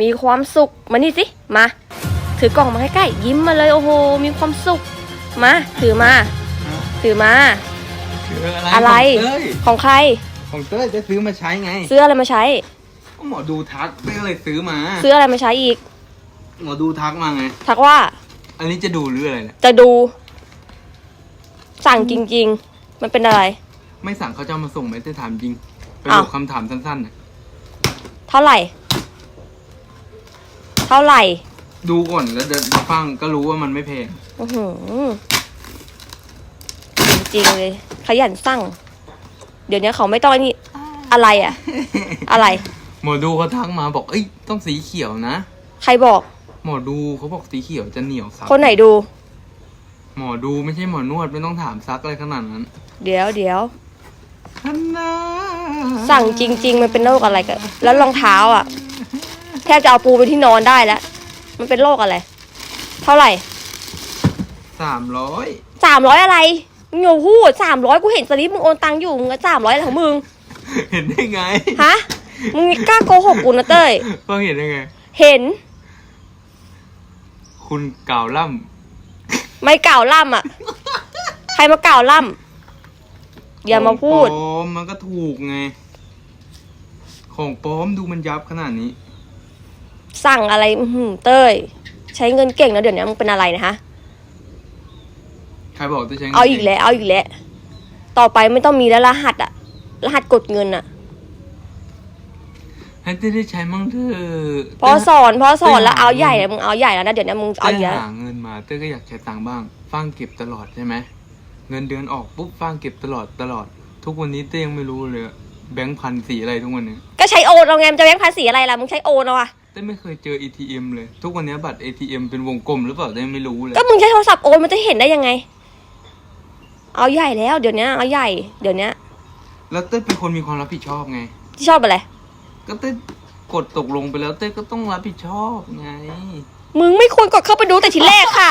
มีความสุข มานี่สิ มา ถือกล่องมาใกล้ๆ ยิ้มมาเลย โอ้โห มีความสุข มา ถือมา ถือมา คืออะไรอะไร ของเต้ยของใคร ของเต้ยจะซื้อมาใช้ไงซื้ออะไรมาใช้ ก็หมอดูทักเต้ยก็เลยซื้อมา ซื้ออะไรมาใช้อีก หมอดูทักมาไง ทักว่า อันนี้จะดูหรืออะไรเนี่ย จะดู สั่งจริง ๆ มันเป็นอะไร ไม่สั่งเขาจะเอามาส่งไหมเต้ยถามจริง ไปอ้าวดูคำถามสั้นๆน่ะเท่าไหร่ เท่าไหร่ดูก่อนแล้วเดี๋ยวฟังก็รู้ว่ามันไม่แพงอื้อหือจริงๆเลย ขยันสั่ง เดี๋ยวนี้เขาไม่ต้องไอ้นี่อะไรอะอะไรหมอดูเขาทักมาบอกเอ้ยต้องสีเขียวนะ ใครบอก หมอดูเขาบอกสีเขียวจะเหนียวซับคนไหนดู หมอดูไม่ใช่หมอนวดไม่ต้องถามซักอะไรขนาดนั้น เดี๋ยวเดี๋ยวฮันนาสั่งจริง ๆ มันเป็นโรคอะไรกันแล้วรองเท้าอะ แทบจะเอาปูไปที่นอนได้แล้ว มันเป็นโรคอะไร เท่าไหร่สามร้อยสามร้อยอะไรมึงอย่าพูดสามร้อยกูเห็นสลิปมึงโอนตังค์อยู่มึงสามร้อยอะไรของมึง เห็นได้ไงฮะมึงกล้าโกหกกูนะเต้ยฟังเห็นได้ไง เห็น คุณกล่าวล่ไม่กล่าวล่ำอะ ใครมากล่าวล่ำำอย่ามาพูด ของปลอมมันก็ถูกไง ของปลอมดูมันยับขนาดนี้ สั่งอะไรอื้อหือเต้ย ใช้เงินเก่งนะเดี๋ยวนี้มึงเป็นอะไรนะฮะใครบอกจะใช้งินเอาอีกแล้วเอาอีกแล้วต่อไปไม่ต้องมีแล้วรหัสอะรหัสกดเงินอะให้เต้ได้ใช้มั่งเถอะพอสอนพอสอนแล้วเอาใหญ่แล้วมึงเอาใหญ่แล้วนะเดี๋ยวนี้มึงเอาเต้เยอะหาเงินมาเต้ก็อยากใช้ตังค์บ้างฟังเก็บตลอดใช่ไหมเงินเดือนออกปุ๊บฟังเก็บตลอดตลอด ทุกวันนี้เต้ยังไม่รู้เลยแบงค์พันสีอะไรทุกวันนี้ก็ใช้โอนเอาไงมันจะแบงค์ภาษีอะไรล่ะมึงใช้โอนเอาอะ เต้ไม่เคยเจอ ATM เลย ทุกวันนี้บัตร ATM เป็นวงกลมหรือเปล่าเต้ไม่รู้เลย ก็มึงใช้โทรศัพท์โอนมันจะเห็นได้ยังไง เอาใหญ่แล้ว เดี๋ยวนี้เอาใหญ่ เดี๋ยวนี้แล้วเต้เป็นคนมีความรับผิดชอบไง ที่ชอบอะไร ก็เต้กดตกลงไปแล้วเต้ก็ต้องรับผิดชอบไง มึงไม่ควรกดเข้าไปดูแต่ทีแรกค่ะ